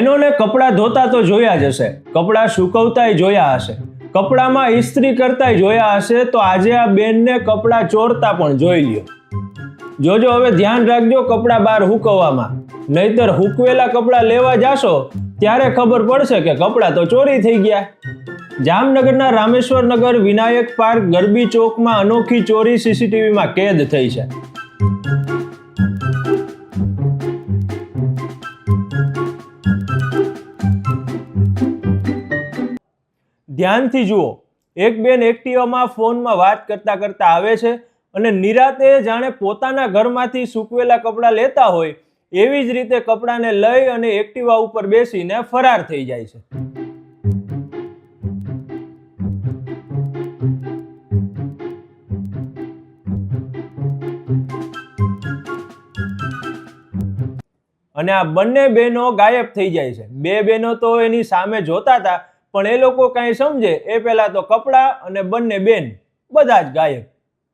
એનોને કપડાં ધોતા તો જોયા જ હશે, કપડાં સુકવતાય જોયા હશે. કપડામાં ઇસ્ત્રી કરતાય જોયા હશે તો આજે આ બેનને કપડાં ચોરતા પણ જોઈ લ્યો. જોજો હવે ધ્યાન રાખજો કપડાં બહાર હુકવવામાં. નહીતર હુકવેલા કપડાં લેવા જાશો, ત્યારે ખબર પડશે કે કપડાં તો ચોરી થઈ ગયા. જામનગરના રામેશ્વર નગર વિનાયક પાર્ક ગરબી ચોકમાં અનોખી ચોરી સીસીટીવીમાં કેદ થઈ છે. ધ્યાનથી જુઓ. એક બેન એક્ટિવામાં ફોનમાં વાત કરતા કરતા આવે છે અને નિરાતે જાણે પોતાના ઘરમાંથી સૂકવેલા કપડાં લેતા હોય એવી જ રીતે કપડાને લઈ અને એક્ટિવા ઉપર બેસીને ફરાર થઈ જાય છે. અને આ બંને બહેનો ગાયબ થઈ જાય છે. બે બહેનો તો એની સામે જોતા હતા પણ એ લોકો કાંઈ સમજે, એ પહેલાં તો કપડાં અને બંને બેન, બધા જ ગાયબ